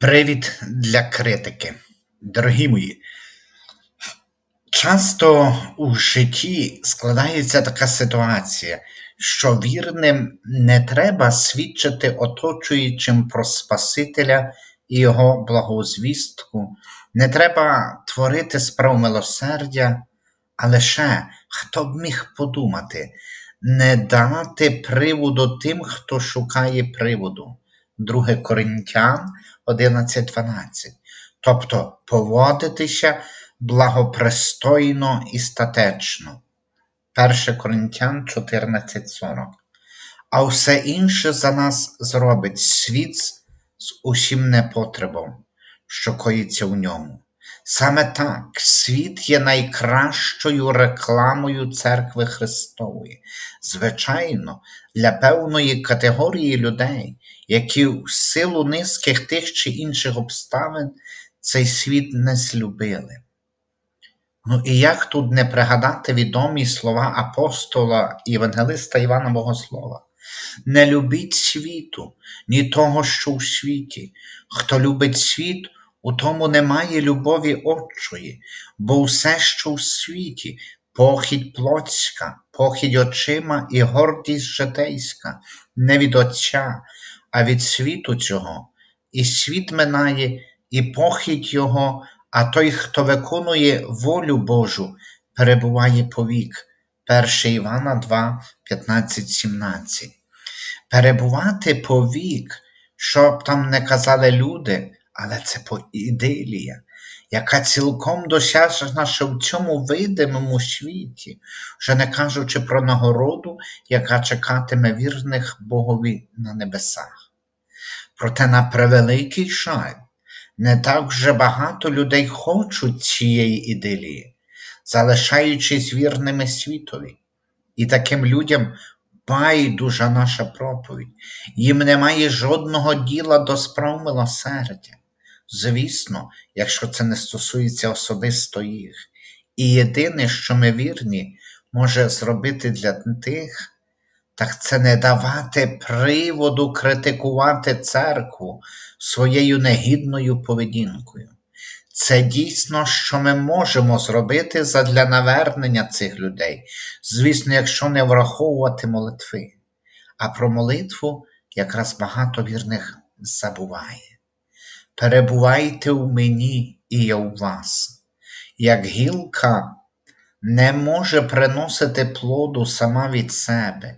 Привід для критики. Дорогі мої, часто у житті складається така ситуація, що вірним не треба свідчити оточуючим про Спасителя і Його благозвістку, не треба творити справ милосердя, а лише хто б міг подумати, не дати приводу тим, хто шукає приводу. 2 Коринтян 11.12. Тобто поводитися благопристойно і статечно. 1 Коринтян 14.40. А все інше за нас зробить світ з усім непотребом, що коїться в ньому. Саме так світ є найкращою рекламою Церкви Христової, звичайно, для певної категорії людей, які в силу низьких тих чи інших обставин цей світ не злюбили. Ну і як тут не пригадати відомі слова апостола Євангелиста Івана Богослова? Не любіть світу, ні того, що у світі. Хто любить світ, у тому немає любові отчої, бо все, що в світі, похідь плотська, похідь очима і гордість житейська, не від Отця, а від світу цього. І світ минає, і похідь його, а той, хто виконує волю Божу, перебуває повік. 1 Івана 2, 15, 17. Перебувати повік, щоб там не казали люди, але це ідилія, яка цілком досяжна ще в цьому видимому світі, вже не кажучи про нагороду, яка чекатиме вірних Богові на небесах. Проте, на превеликий жаль, не так вже багато людей хочуть цієї ідилії, залишаючись вірними світові. І таким людям байдужа наша проповідь, їм немає жодного діла до справ милосердя. Звісно, якщо це не стосується особисто їх. І єдине, що ми вірні, може зробити для тих, так це не давати приводу критикувати церкву своєю негідною поведінкою. Це дійсно, що ми можемо зробити задля навернення цих людей, звісно, якщо не враховувати молитви. А про молитву якраз багато вірних забуває. Перебувайте у мені і я у вас. Як гілка не може приносити плоду сама від себе,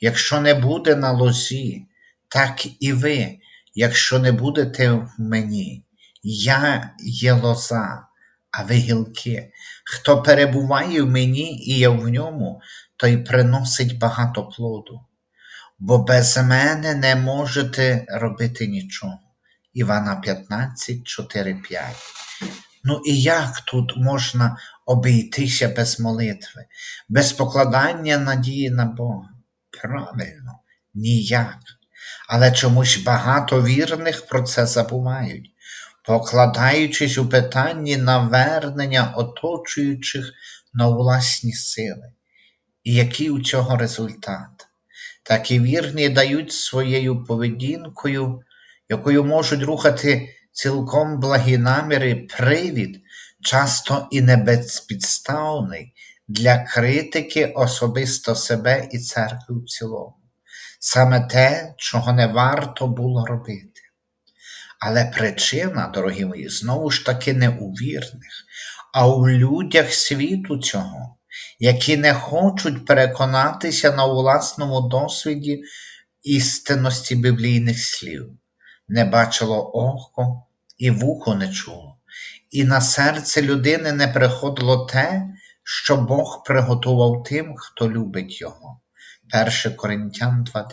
якщо не буде на лозі, так і ви, якщо не будете в мені. Я є лоза, а ви гілки. Хто перебуває в мені і я в ньому, той приносить багато плоду. Бо без мене не можете робити нічого. Івана 15, 4, 5. Ну і як тут можна обійтися без молитви, без покладання надії на Бога? Правильно, ніяк. Але чомусь багато вірних про це забувають, покладаючись у питанні навернення оточуючих на власні сили. І який у цього результат? Такі вірні дають своєю поведінкою якою можуть рухати цілком благі наміри привід, часто і небезпідставний для критики особисто себе і церкви в цілому, саме те, чого не варто було робити. Але причина, дорогі мої, знову ж таки не у вірних, а у людях світу цього, які не хочуть переконатися на власному досвіді істинності біблійних слів не бачило око і вухо не чуло, і на серце людини не приходило те, що Бог приготував тим, хто любить Його. 1 Коринтян 2.9.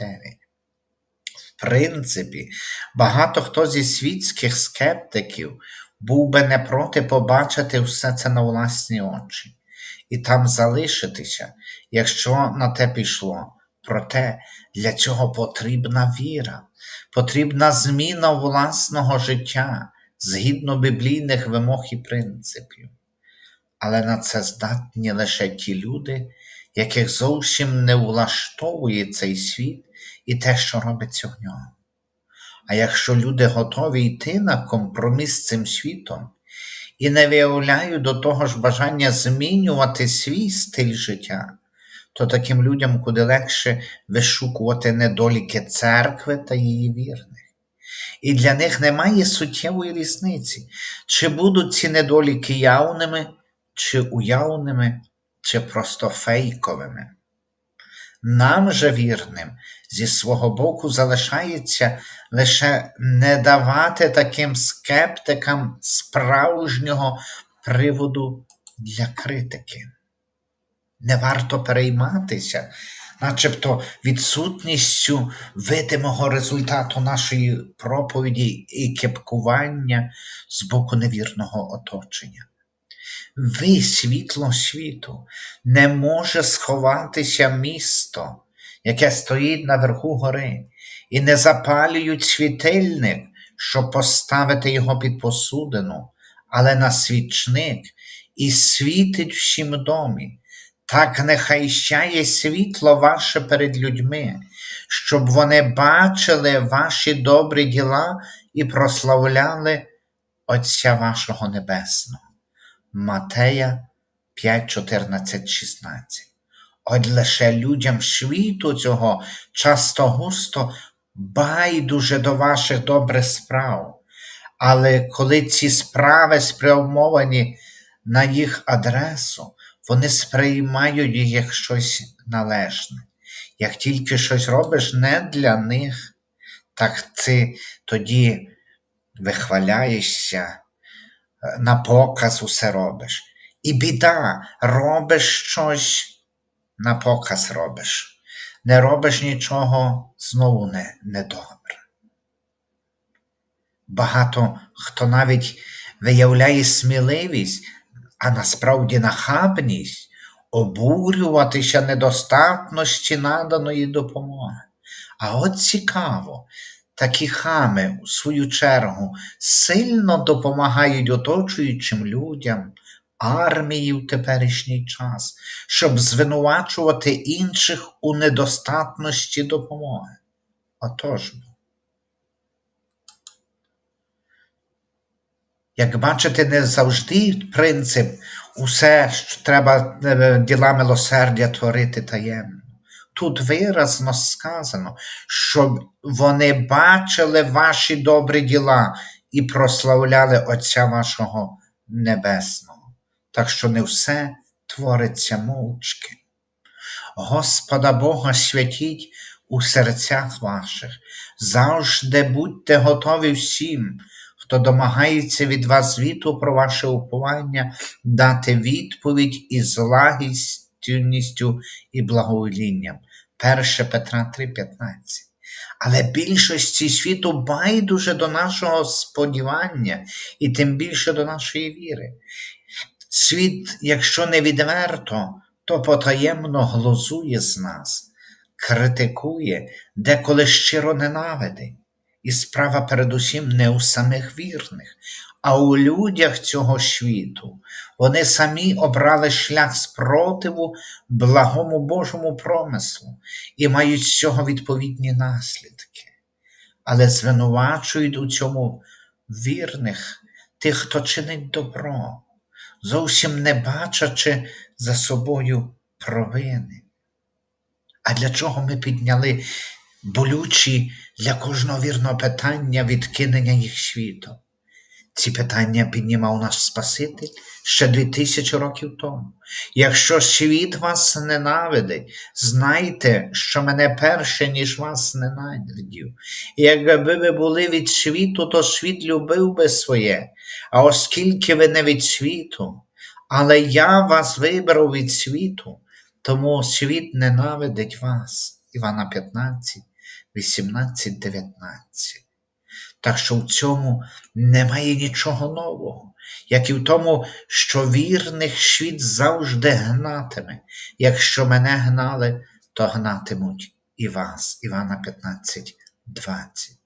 В принципі, багато хто зі світських скептиків був би не проти побачити все це на власні очі і там залишитися, якщо на те пішло. Проте для цього потрібна віра, потрібна зміна власного життя згідно біблійних вимог і принципів. Але на це здатні лише ті люди, яких зовсім не влаштовує цей світ і те, що робиться в ньому. А якщо люди готові йти на компроміс з цим світом і не виявляють до того ж бажання змінювати свій стиль життя, то таким людям куди легше вишукувати недоліки церкви та її вірних. І для них немає суттєвої різниці, чи будуть ці недоліки явними, чи уявними, чи просто фейковими. Нам же вірним зі свого боку залишається лише не давати таким скептикам справжнього приводу для критики. Не варто перейматися, начебто відсутністю видимого результату нашої проповіді і кепкування з боку невірного оточення. Ви, світло світу, не може сховатися місто, яке стоїть наверху гори, і не запалюють світильник, щоб поставити його під посудину, але на свічник і світить всім домі. Так нехай щає світло ваше перед людьми, щоб вони бачили ваші добрі діла і прославляли Отця вашого Небесного. Матея 5, 14, 16. От лише людям світу цього часто густо байдуже до ваших добрих справ. Але коли ці справи спрямовані на їх адресу, вони сприймають їх як щось належне. Як тільки щось робиш не для них, так ти тоді вихваляєшся, на показ усе робиш. І біда, робиш щось, на показ робиш. Не робиш нічого знову не, недобре. Багато хто навіть виявляє сміливість, а насправді нахабність обурюватися недостатності наданої допомоги. А от цікаво, такі хами, у свою чергу, сильно допомагають оточуючим людям, армії в теперішній час, щоб звинувачувати інших у недостатності допомоги. Отож. Як бачите, не завжди принцип усе що треба е, діла милосердя творити таємно. Тут виразно сказано, щоб вони бачили ваші добрі діла і прославляли Отця вашого Небесного. Так що не все твориться мовчки. Господа Бога святіть у серцях ваших, завжди будьте готові всім, хто домагається від вас звіту про ваше уповання, дати відповідь із лагідністю і благоволінням. 1 Петра 3,15. Але більшості світу байдуже до нашого сподівання і тим більше до нашої віри. Світ, якщо не відверто, то потаємно глузує з нас, критикує, деколи щиро ненавидить. І справа передусім не у самих вірних, а у людях цього світу. Вони самі обрали шлях спротиву благому Божому промислу і мають з цього відповідні наслідки. Але звинувачують у цьому вірних тих, хто чинить добро, зовсім не бачачи за собою провини. А для чого ми підняли болючі для кожного вірного питання відкинення їх світу? Ці питання піднімав наш Спаситель ще дві тисячі років тому. Якщо світ вас ненавидить, знайте, що мене перше, ніж вас ненавидів. Якби ви були від світу, то світ любив би своє, а оскільки ви не від світу, але я вас вибрав від світу, тому світ ненавидить вас. Івана 15, 18, 19. Так що в цьому немає нічого нового, як і в тому, що вірних світ завжди гнатиме. Якщо мене гнали, то гнатимуть і вас, Івана 15, 20.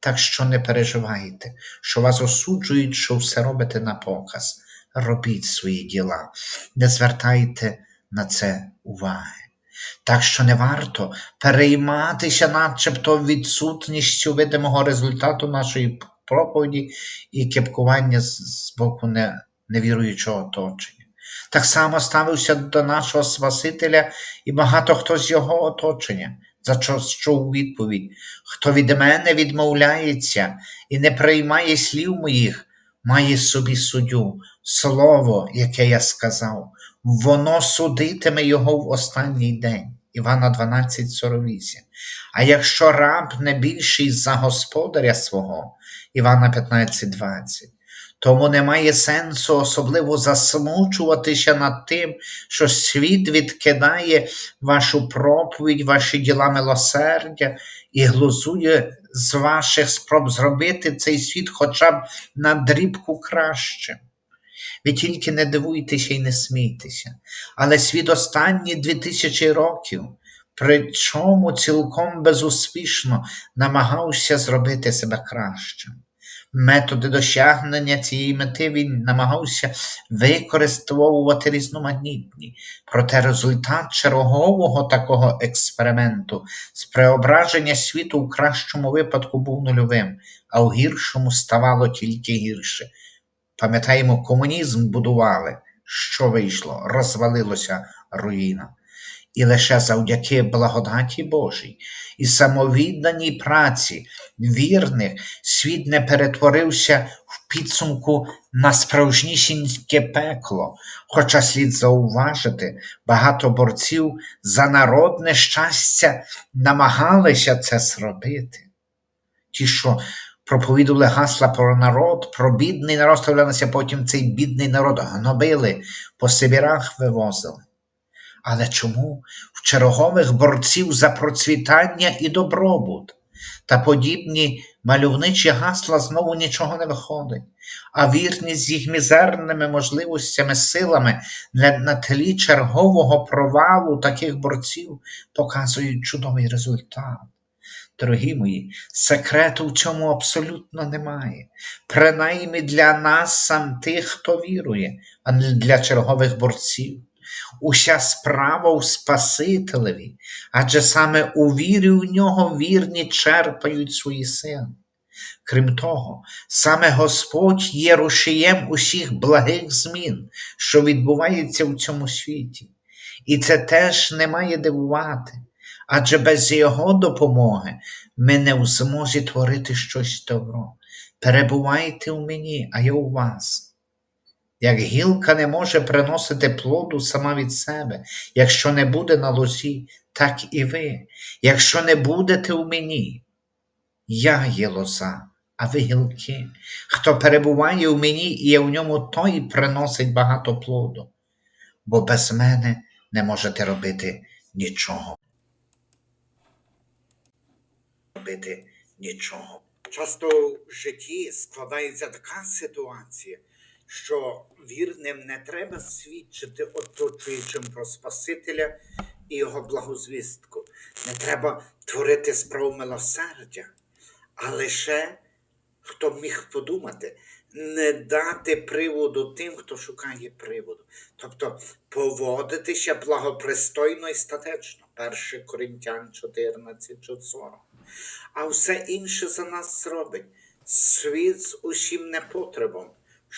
Так що не переживайте, що вас осуджують, що все робите на показ. Робіть свої діла, не звертайте на це уваги. Так що не варто перейматися начебто відсутністю видимого результату нашої проповіді і кепкування з- боку не, невіруючого оточення. Так само ставився до нашого Спасителя і багато хто з його оточення, за що чув відповідь: хто від мене відмовляється і не приймає слів моїх, має собі суддю, слово, яке я сказав, воно судитиме його в останній день. Івана 12,48. А якщо раб не більший за господаря свого, Івана 15,20, тому немає сенсу особливо засмучуватися над тим, що світ відкидає вашу проповідь, ваші діла милосердя і глузує з ваших спроб зробити цей світ хоча б на дрібку кращим. Ви тільки не дивуйтеся і не смійтеся, але світ останні дві тисячі років, причому цілком безуспішно намагався зробити себе кращим. Методи досягнення цієї мети він намагався використовувати різноманітні, проте результат чергового такого експерименту з преображення світу в кращому випадку був нульовим, а в гіршому ставало тільки гірше. Пам'ятаємо, комунізм будували, що вийшло, розвалилося руїна. І лише завдяки благодаті Божій і самовідданій праці вірних світ не перетворився в підсумку на справжнісіньке пекло, хоча слід зауважити, багато борців за народне щастя намагалися це зробити. Ті, що проповідували гасла про народ, про бідний народ, ставлялися потім цей бідний народ гнобили, по Сибірах вивозили. Але чому в чергових борців за процвітання і добробут та подібні мальовничі гасла знову нічого не виходить, а вірність з їх мізерними можливостями, силами на, тлі чергового провалу таких борців показують чудовий результат. Дорогі мої, секрету в цьому абсолютно немає. Принаймні для нас сам тих, хто вірує, а не для чергових борців. Уся справа у Спасителеві, адже саме у вірі в нього вірні черпають свої сили. Крім того, саме Господь є рушієм усіх благих змін, що відбуваються в цьому світі. І це теж не має дивувати, адже без Його допомоги ми не в змозі творити щось добро. Перебувайте у мені, а я у вас. Як гілка не може приносити плоду сама від себе, якщо не буде на лозі, так і ви, якщо не будете у мені. Я є лоза, а ви гілки. Хто перебуває у мені і є в ньому, той приносить багато плоду, бо без мене не можете робити нічого. Робити нічого. Часто в житті складається така ситуація, що вірним не треба свідчити оточуючим про Спасителя і його благозвістку. Не треба творити справу милосердя, а лише хто міг подумати, не дати приводу тим, хто шукає приводу. Тобто поводитися благопристойно і статечно. 1 Коринтян 14 40. А все інше за нас зробить. Світ з усім непотребом,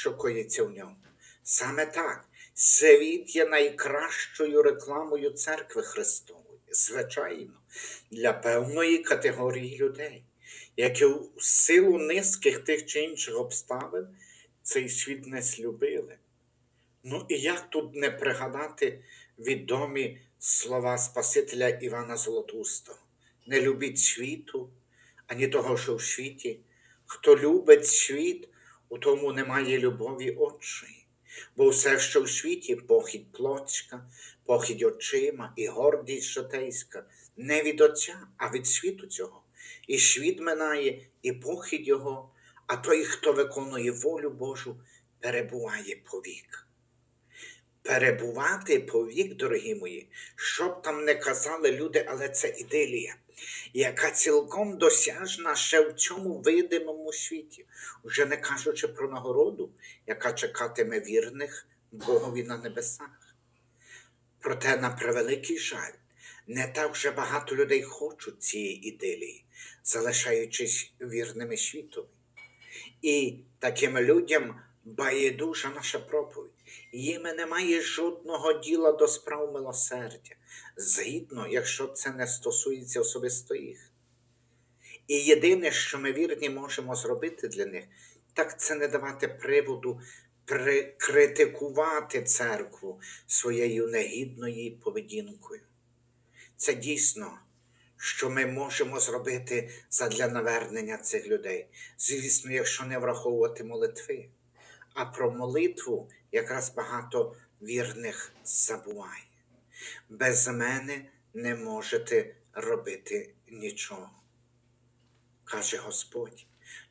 що коїться в ньому. Саме так, світ є найкращою рекламою церкви Христової, звичайно, для певної категорії людей, які в силу низьких тих чи інших обставин цей світ не слюбили. Ну і як тут не пригадати відомі слова Спасителя Івана Золотустого? Не любіть світу, ані того, що в світі. Хто любить світ, у тому немає любові очей. Бо все, що в світі, похідь плотська, похідь очима і гордість житейська, не від Отця, а від світу цього. І світ минає, і похідь його, а той, хто виконує волю Божу, перебуває повік. Перебувати повік, дорогі мої, що б там не казали люди, але це ідилія, яка цілком досяжна ще в цьому видимому світі, вже не кажучи про нагороду, яка чекатиме вірних Богові на небесах. Проте, на превеликий жаль, Не так вже багато людей хочуть цієї ідилії, залишаючись вірними світові. І таким людям байдужа наша проповідь. Їм немає жодного діла до справ милосердя, згідно, якщо це не стосується особисто їх. І єдине, що ми вірні можемо зробити для них, так це не давати приводу критикувати церкву своєю негідною поведінкою. Це дійсно, що ми можемо зробити задля навернення цих людей, звісно, якщо не враховувати молитви. А про молитву якраз багато вірних забуває. Без мене не можете робити нічого, каже Господь.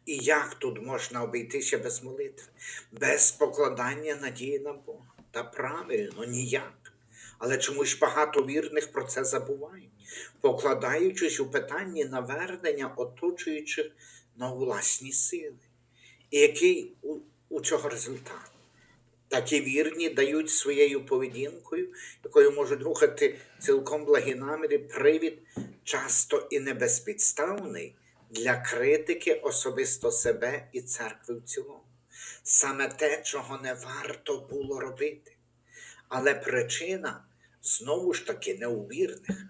І як тут можна обійтися без молитви, без покладання надії на Бога? Та правильно, ніяк. Але чомусь багато вірних про це забувають, покладаючись у питанні навернення оточуючих на власні сили. І який у, у цього результат? Такі вірні дають своєю поведінкою, якою можуть рухати цілком благі наміри, привід, часто і небезпідставний для критики особисто себе і церкви в цілому. Саме те, чого не варто було робити. Але причина знову ж таки не у вірних,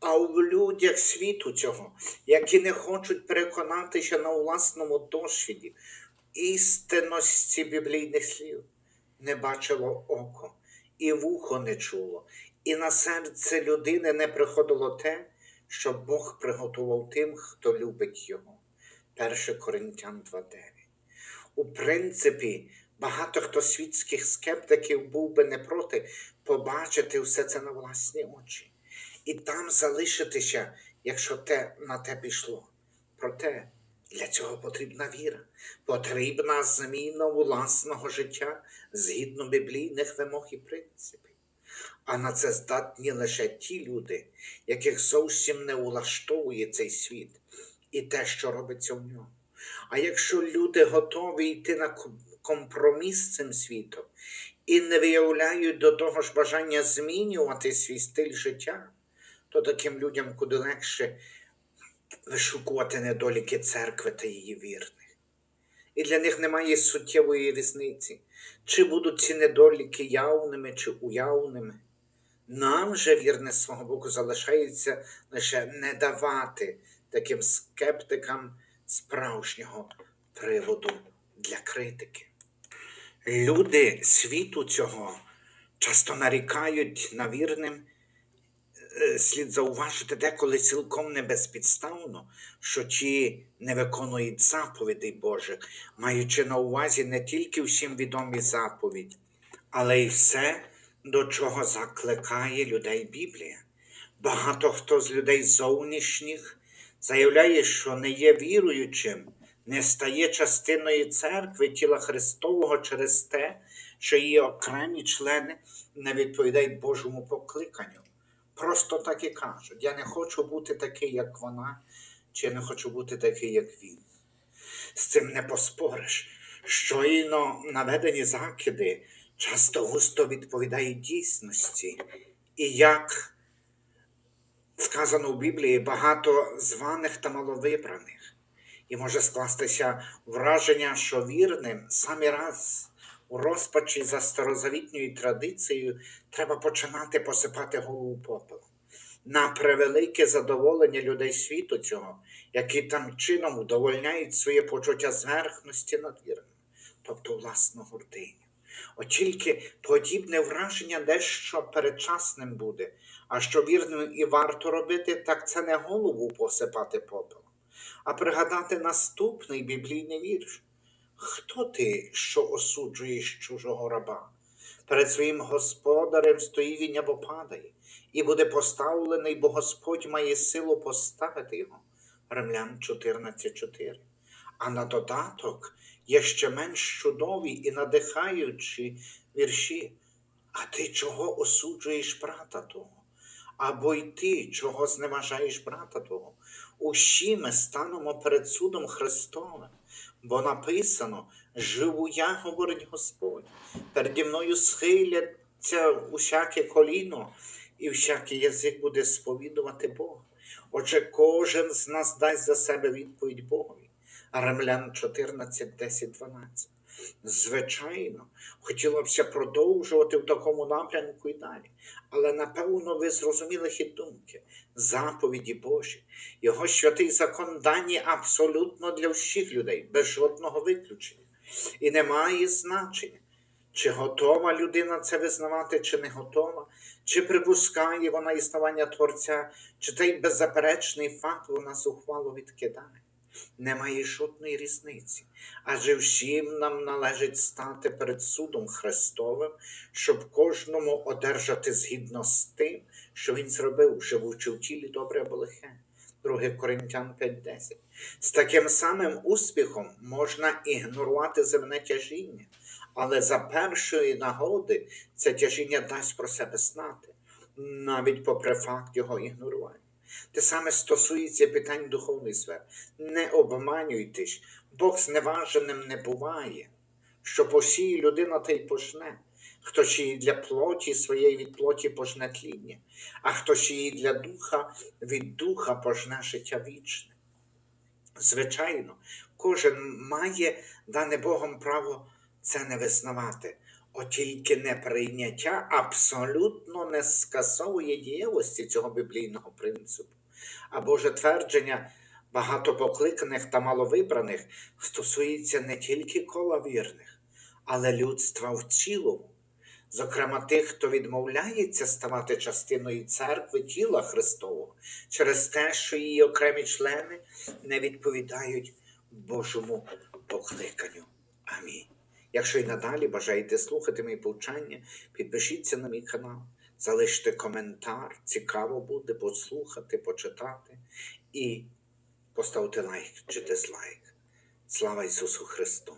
а в людях світу цього, які не хочуть переконатися на власному досвіді істинності біблійних слів. Не бачило око, і вухо не чуло, і на серце людини не приходило те, що Бог приготував тим, хто любить Його. 1 Коринтян 2.9. У принципі, багато хто світських скептиків був би не проти побачити все це на власні очі і там залишитися, якщо те на те пішло. Проте для цього потрібна віра, потрібна зміна власного життя згідно біблійних вимог і принципів. А на це здатні лише ті люди, яких зовсім не улаштовує цей світ і те, що робиться в ньому. А якщо люди готові йти на компроміс з цим світом і не виявляють до того ж бажання змінювати свій стиль життя, то таким людям куди легше вишукувати недоліки церкви та її вірних. І для них немає суттєвої різниці, чи будуть ці недоліки явними чи уявними. Нам же, вірне з свого боку, залишається лише не давати таким скептикам справжнього приводу для критики. Люди світу цього часто нарікають на вірним, слід зауважити деколи цілком небезпідставно, що ті не виконують заповідей Божих, маючи на увазі не тільки всім відомі заповіді, але й все до чого закликає людей Біблія. Багато хто з людей зовнішніх заявляє, що не є віруючим, не стає частиною церкви тіла Христового через те, що її окремі члени не відповідають Божому покликанню. Просто так і кажуть: я не хочу бути такий, як вона, чи я не хочу бути такий, як він. З цим не поспориш. Щойно наведені закиди часто густо відповідає дійсності. І як сказано в Біблії, багато званих та маловибраних. І може скластися враження, що вірним самі раз у розпачі за старозавітньою традицією треба починати посипати голову попелом. На превелике задоволення людей світу цього, які там чином удовольняють своє почуття зверхності над вірним, тобто власну гординю. От тільки подібне враження дещо передчасним буде, а що вірним і варто робити, так це не голову посипати попелом, а пригадати наступний біблійний вірш. Хто ти, що осуджуєш чужого раба? Перед своїм господарем стоїть він або падає, і буде поставлений, бо Господь має силу поставити його. Римлян 14.4. А на додаток є ще менш чудові і надихаючі вірші. А ти чого осуджуєш брата того? Або й ти, чого зневажаєш брата того? Усі ми станемо перед судом Христовим, бо написано: Живу я, говорить Господь, переді мною схиляться усяке коліно, і всякий язик буде сповідувати Бога. Отже, кожен з нас дасть за себе відповідь Богові. Ремлян 14, 10, 12. Звичайно, хотілося б продовжувати в такому напрямку і далі. Але напевно ви зрозуміли хід думки, заповіді Божі, його святий закон дані абсолютно для всіх людей, без жодного виключення. І немає значення, чи готова людина це визнавати, чи не готова, чи припускає вона існування Творця, чи той беззаперечний факт вона зухвало відкидає. Немає жодної різниці, адже всім нам належить стати перед судом Христовим, щоб кожному одержати згідно з тим, що він зробив, живучи в тілі добре або лихе. 2 Коринтян 5.10. З таким самим успіхом можна ігнорувати земне тяжіння, але за першої нагоди це тяжіння дасть про себе знати, навіть попри факт його ігнорування. Те саме стосується питань духовної сфери. Не обманюйтесь, Бог зневаженим не буває. Що посіє людина, та й пожне. Хто сіє для плоті своєї від плоті пожне тління, а хто сіє для духа, від духа пожне життя вічне. Звичайно, кожен має дане Богом право це не визнавати, от тільки неприйняття абсолютно не скасовує дієвості цього біблійного принципу. А Боже твердження багато покликаних та маловибраних стосується не тільки кола вірних, але людства в цілому. Зокрема, тих, хто відмовляється ставати частиною церкви тіла Христового через те, що її окремі члени не відповідають Божому покликанню. Амінь. Якщо й надалі бажаєте слухати мої повчання, підпишіться на мій канал, залиште коментар, цікаво буде послухати, почитати і поставте лайк чи дизлайк. Слава Ісусу Христу!